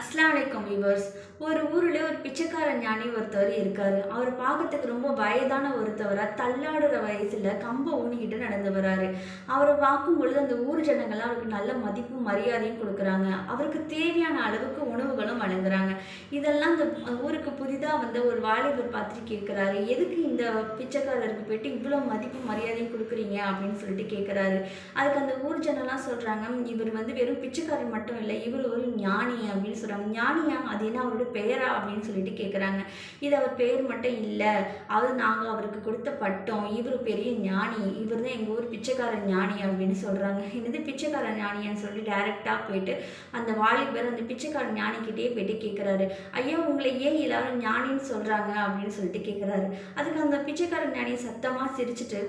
அஸ்லாம் வலைக்கம் வியூவர்ஸ் ஒரு ஊரில் ஒரு பிச்சைக்கார ஞானி ஒருத்தவர் இருக்கார். அவர் பார்க்கறதுக்கு ரொம்ப வயதான ஒருத்தவராக தள்ளாடுற வயசில் கம்பை ஊனிக்கிட்டு நடந்து வராரு. அவரை பார்க்கும் பொழுது அந்த ஊர் ஜனங்கள்லாம் அவருக்கு நல்ல மதிப்பும் மரியாதையும் கொடுக்குறாங்க. அவருக்கு தேவையான அளவுக்கு உணவுகளும் வழங்குறாங்க. இதெல்லாம் அந்த ஊருக்கு புதிதாக வந்த ஒரு வாலிபர் பார்த்துட்டு கேட்குறாரு எதுக்கு இந்த பிச்சைக்காரருக்கு போயிட்டு இவ்வளோ மதிப்பு மரியாதையும் கொடுக்குறீங்க? அப்படின்னு சொல்லிட்டு கேட்குறாரு அதுக்கு அந்த ஊர் ஜனம்லாம் சொல்கிறாங்க இவர் வந்து வெறும் பிச்சைக்காரர் மட்டும் இல்லை இவர் ஒரு ஞானி அப்படின்னு சொல்கிறாங்க ஞானியா? அது என்ன அவரோட பெயரா? அப்படின்னு சொல்லிட்டு கேட்குறாங்க இது அவர் பெயர் மட்டும் இல்லை. அது நாங்கள் அவருக்கு கொடுத்த பட்டம். இவர் பெரிய ஞானி. இவர் தான் எங்கள் ஊர் பிச்சைக்காரன் ஞானி அப்படின்னு சொல்கிறாங்க என்னது பிச்சைக்காரன் ஞானியான்னு சொல்லி டைரெக்டாக போயிட்டு அந்த வாலிபர் அந்த பிச்சைக்காரன் ஞானிக்கிட்டே போயிட்டு கேட்குறாரு ஐயா உங்களை ஏன் எல்லாரும் ஞானின்னு சொல்கிறாங்க அப்படின்னு சொல்லிட்டு கேட்குறாரு அதுக்கு அந்த பிச்சைக்காரன் ஞானி சத்தமாக சிரிச்சுட்டு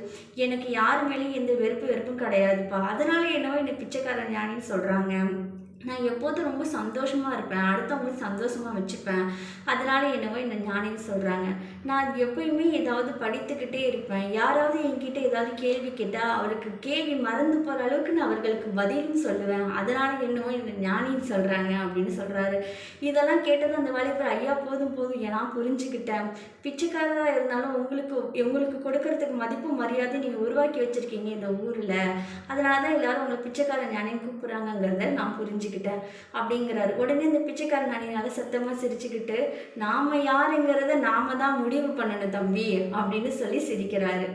எனக்கு யார் மேலேயும் எந்த வெறுப்பு வெறுப்பும் கிடையாதுப்பா. அதனால என்னவோ என்னை பிச்சைக்காரன் ஞானின்னு சொல்கிறாங்க நான் எப்போதும் ரொம்ப சந்தோஷமாக இருப்பேன். அடுத்தவங்க சந்தோஷமாக வச்சுப்பேன். அதனால என்னவோ என்னை ஞானின்னு சொல்கிறாங்க நான் எப்பயுமே ஏதாவது படித்துக்கிட்டே இருப்பேன். யாராவது என்கிட்ட ஏதாவது கேள்வி கேட்டால் அவருக்கு கேள்வி மறந்து போகிற அளவுக்கு நான் அவர்களுக்கு பதிலும் சொல்லுவேன். அதனால் என்னவோ என்னை ஞானின்னு சொல்கிறாங்க அப்படின்னு சொல்கிறாரு இதெல்லாம் கேட்டது அந்த வாலிபர் ஐயா போதும் போதும். நான் புரிஞ்சுக்கிட்டேன். பிச்சைக்காரராக இருந்தாலும் உங்களுக்கு உங்களுக்கு கொடுக்கறதுக்கு மதிப்பு மரியாதை நீங்கள் உருவாக்கி வச்சுருக்கீங்க இந்த ஊரில். அதனால தான் எல்லாரும் உங்களை பிச்சைக்கார ஞானின்னு கூப்பிட்றாங்கங்கிறத நான் புரிஞ்சுக்கிட்டேன் அப்படிங்கிறாரு. உடனே இந்த பிச்சைக்காரன் அணியினால சத்தமாக சிரிச்சுக்கிட்டு நாம் யாருங்கிறத நாம தான் முடிவு பண்ணணும் தம்பி அப்படின்னு சொல்லி சிரிக்கிறாரு.